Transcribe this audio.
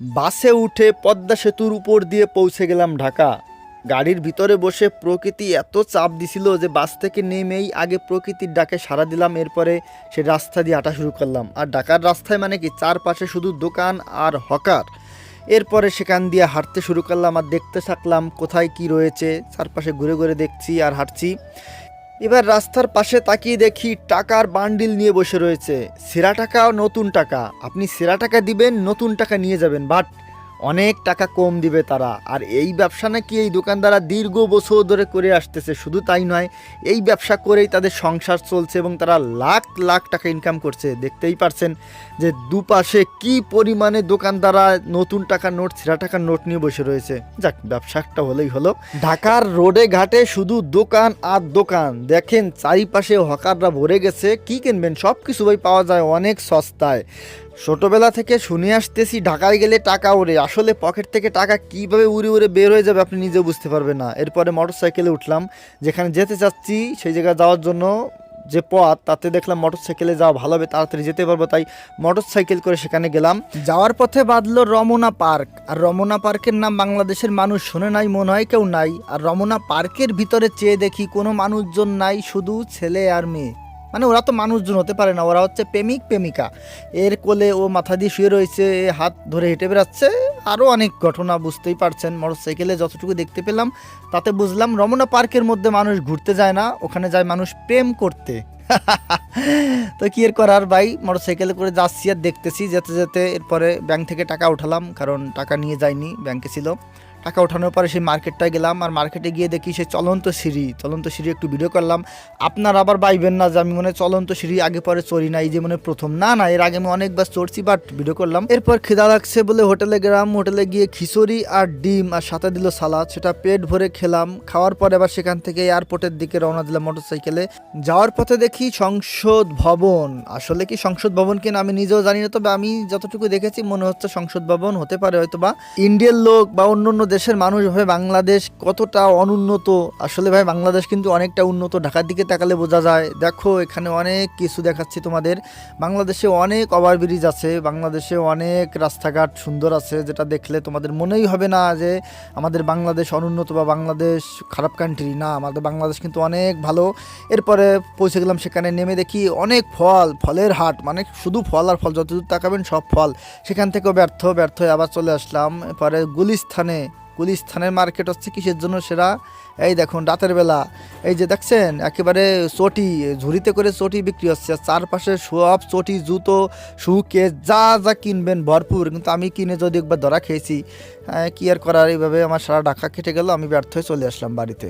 বাসে উঠে পদ্মা সেতুর উপর দিয়ে পৌঁছে গেলাম ঢাকা। গাড়ির ভিতরে বসে প্রকৃতি এত চাপ দিছিল যে বাস থেকে নেমেই আগে প্রকৃতির ডাকে সাড়া দিলাম, এরপরে সে রাস্তা দিয়ে হাঁটা শুরু করলাম। আর ঢাকার রাস্তায় মানে কি, চারপাশে শুধু দোকান আর হকার। এরপরে সেখান দিয়ে হাঁটতে শুরু করলাম আর দেখতে থাকলাম কোথায় কি রয়েছে। চারপাশে ঘুরে ঘুরে দেখছি আর হাঁটছি। এবার রাস্তার পাশে তাকিয়ে দেখি টাকার বান্ডিল নিয়ে বসে রয়েছে। সেরা টাকা, নতুন টাকা। আপনি সেরা টাকা দিবেন, নতুন টাকা নিয়ে যাবেন, বাট অনেক টাকা কম দিবে তারা। আর এই ব্যবসা নাকি এই দোকানদাররা দীর্ঘ বছর ধরে করে আসতেছে, শুধু তাই নয়, এই ব্যবসা করেই তাদের সংসার চলছে এবং তারা লাখ লাখ টাকা ইনকাম করছে। দেখতেই পারছেন যে দুপাশে কি পরিমাণে দোকানদাররা নতুন টাকা নোট ছেঁড়া টাকার নোট নিয়ে বসে রয়েছে। যাক ব্যবসাটা হলেই হলো। ঢাকার রোডে ঘাটে শুধু দোকান আর দোকান। দেখেন, চারিপাশে হকাররা ভরে গেছে। কি কিনবেন? সব কিছু ভাই পাওয়া যায় অনেক সস্তায়। ছোটবেলা থেকে শুনে আসতেছি, ঢাকায় গেলে টাকা ওড়ে। আসলে পকেট থেকে টাকা কীভাবে উড়ে উড়ে বের হয়ে যাবে আপনি নিজেও বুঝতে পারবেন না। এরপরে মোটর সাইকেলে উঠলাম, যেখানে যেতে চাচ্ছি সেই জায়গায় যাওয়ার জন্য যে পথ, তাতে দেখলাম মোটর সাইকেলে যাওয়া ভালো হবে, তাড়াতাড়ি যেতে পারব, তাই মোটর সাইকেল করে সেখানে গেলাম। যাওয়ার পথে বাঁধলো রমনা পার্ক। আর রমনা পার্কের নাম বাংলাদেশের মানুষ শোনে নাই, মনে হয় কেউ নাই। আর রমনা পার্কের ভিতরে চেয়ে দেখি কোনো মানুষজন নাই, শুধু ছেলে আর মেয়ে। মানে ওরা তো মানুষজন হতে পারে না, ওরা হচ্ছে প্রেমিক, প্রেমিকা। এর কোলে ও মাথা দিয়ে শুয়ে রয়েছে হাত ধরে হেঁটে বেড়াচ্ছে আরও অনেক ঘটনা বুঝতেই পারছেন। মোটরসাইকেলে যতটুকু দেখতে পেলাম, তাতে বুঝলাম রমনা পার্কের মধ্যে মানুষ ঘুরতে যায় না, ওখানে যায় মানুষ প্রেম করতে। তো কি এর করার ভাই? মোটরসাইকেলে করে যাচ্ছি আর দেখতেছি, যেতে যেতে এরপরে ব্যাংক থেকে টাকা উঠালাম, কারণ টাকা নিয়ে যাইনি, ব্যাংকে ছিল। টাকা ওঠানোর পরে সেই মার্কেটটায় গেলাম আর মার্কেটে গিয়ে দেখি সেই চলন্ত সিঁড়ি চলন্ত সিঁড়ি একটু ভিডিও করলাম। আপনার আবার বাইবেন না যে আমি মনে চলন্ত সিঁড়ি আগে পরে চড়ি না এই যে মনে প্রথম। না না, এর আগে আমি অনেকবার চড়ছি বাট ভিডিও করলাম। এরপর খিদা লাগছে বলে হোটেলে গেলাম, হোটেলে গিয়ে খিচুড়ি আর ডিম আর সাথে দিল সালাদ। সেটা পেট ভরে খেলাম। খাওয়ার পরে আবার সেখান থেকে এয়ারপোর্টের দিকে রওনা দিলাম মোটরসাইকেলে যাওয়ার পথে দেখি সংসদ ভবন। আসলে কি সংসদ ভবন কিনা আমি নিজেও জানি না, তবে আমি যতটুকু দেখেছি মনে হচ্ছে সংসদ ভবন হতে পারে হয়তো বা ইন্ডিয়ান লোক বা অন্য অন্য দেশের মানুষ ভাবে বাংলাদেশ কতটা অনুন্নত? আসলে ভাই, বাংলাদেশ কিন্তু অনেকটা উন্নত। ঢাকার দিকে তাকালে বোঝা যায়। দেখো, এখানে অনেক কিছু দেখাচ্ছি তোমাদের। বাংলাদেশে অনেক ওভারব্রিজ আছে। বাংলাদেশে অনেক রাস্তাঘাট সুন্দর আছে, যেটা দেখলে তোমাদের মনেই হবে না যে আমাদের বাংলাদেশ অনুন্নত বা বাংলাদেশ খারাপ কান্ট্রি না, আমাদের বাংলাদেশ কিন্তু অনেক ভালো। এরপরে পৌঁছে গেলাম সেখানে, নেমে দেখি অনেক ফল, ফলের হাট। মানে শুধু ফল আর ফল, যতদূর তাকাবেন সব ফল। সেখান থেকেও ব্যর্থ ব্যর্থ হয়ে আবার চলে আসলাম। এরপরে গুলিস্থানে গুলিস্থানের মার্কেট হচ্ছে কিসের জন্য সেরা? এই দেখুন রাতের বেলা। এই যে দেখছেন একেবারে চটি ঝুড়িতে করে চটি বিক্রি হচ্ছে। চারপাশে সব চটি জুতো শুকে যা যা কিনবেন ভরপুর। কিন্তু আমি কিনে যদি একবার ধরা খেয়েছি আহ, কি আর করার? এইভাবে আমার সারা ডাকা কেটে গেল আমি ব্যর্থ হয়ে চলে আসলাম বাড়িতে।